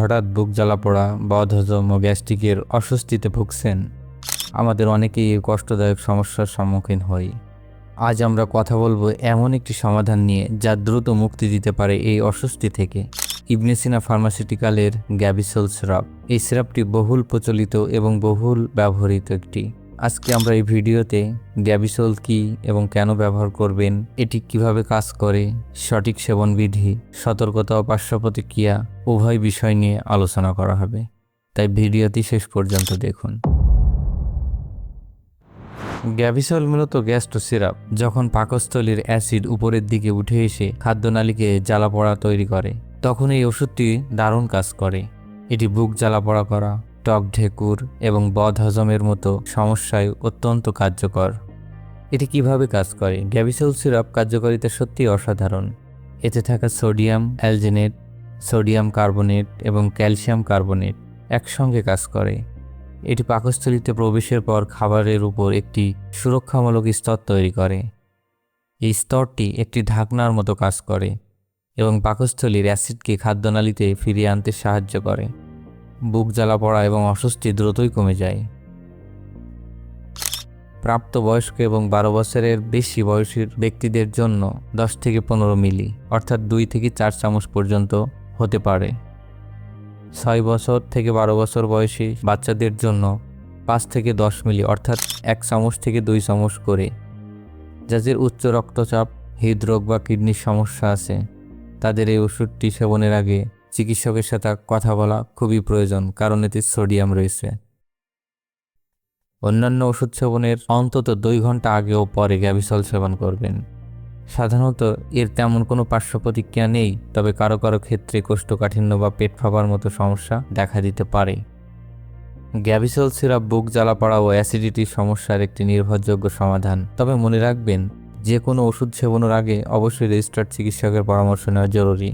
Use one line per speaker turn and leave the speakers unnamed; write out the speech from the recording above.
হঠাৎ বুক জ্বালা পড়া বদহজম ও গ্যাস্ট্রিকের অস্বস্তিতে ভুগছেন। আমাদের অনেকেই এই কষ্টদায়ক সমস্যার সম্মুখীন হই। আজ আমরা কথা বলব এমন একটি সমাধান নিয়ে যা দ্রুত মুক্তি দিতে পারে এই অস্বস্তি থেকে। ইবনেসিনা ফার্মাসিউটিক্যালের গ্যাবিসোল সিরাপ। এই সিরাপটি বহুল প্রচলিত এবং বহুল ব্যবহৃত একটি। আজকে আমরা এই ভিডিওতে গ্যাবিসোল কি এবং কেন ব্যবহার করবেন, এটি কীভাবে কাজ করে, সঠিক সেবন বিধি সতর্কতা ও পার্শ্ব প্রতিক্রিয়া উভয় বিষয় নিয়ে আলোচনা করা হবে। তাই ভিডিওটি শেষ পর্যন্ত দেখুন। গ্যাভিসল মূলত গ্যাস্ট্রো সিরাপ, যখন পাকস্থলীর অ্যাসিড উপরের দিকে উঠে এসে খাদ্যনালীকে জ্বালা পড়া তৈরি করে, তখন এই ওষুধটি দারুণ কাজ করে। এটি বুক জ্বালা পড়া করা টক ঢেকুর এবং বদ হজমের মতো সমস্যায় অত্যন্ত কার্যকর। এটি কীভাবে কাজ করে? গ্যাভিসল সিরাপ কার্যকারিতা সত্যি অসাধারণ। এতে থাকা সোডিয়াম, অ্যালজেনেট, সোডিয়াম কার্বনেট এবং ক্যালসিয়াম কার্বনেট একসঙ্গে কাজ করে। এটি পাকস্থলিতে প্রবেশের পর খাবারের উপর একটি সুরক্ষামূলক স্তর তৈরি করে। এই স্তরটি একটি ঢাকনার মতো কাজ করে এবং পাকস্থলীর অ্যাসিডকে খাদ্যনালীতে ফিরিয়ে আনতে সাহায্য করে। বুক জ্বালা পড়া এবং অস্বস্তি দ্রুতই কমে যায়। প্রাপ্তবয়স্ক এবং বারো বছরের বেশি বয়সীর ব্যক্তিদের জন্য দশ থেকে পনেরো মিলি, অর্থাৎ দুই থেকে চার চামচ পর্যন্ত হতে পারে। ছয় বছর থেকে বারো বছর বয়সী বাচ্চাদের জন্য পাঁচ থেকে দশ মিলি, অর্থাৎ এক চামচ থেকে দুই চামচ করে। যাদের উচ্চ রক্তচাপ, হৃদরোগ বা কিডনির সমস্যা আছে, তাদের এই ওষুধটি সেবনের আগে চিকিৎসকের সাথে কথা বলা খুবই প্রয়োজন, কারণ এতে সোডিয়াম রয়েছে। অন্যান্য ওষুধ সেবনের অন্তত দুই ঘণ্টা আগে ও পরে গ্যাভিসল সেবন করবেন। সাধারণত এর তেমন কোনো পার্শ্ব প্রতিক্রিয়া নেই, তবে কারও কারও ক্ষেত্রে কোষ্ঠকাঠিন্য বা পেট ফাঁপার মতো সমস্যা দেখা দিতে পারে। গ্যাভিসল সিরাপ বুক জ্বালা পড়া ও অ্যাসিডিটির সমস্যার একটি নির্ভরযোগ্য সমাধান। তবে মনে রাখবেন, যে কোনো ওষুধ সেবনের আগে অবশ্যই রেজিস্টার্ড চিকিৎসকের পরামর্শ নেওয়া জরুরি।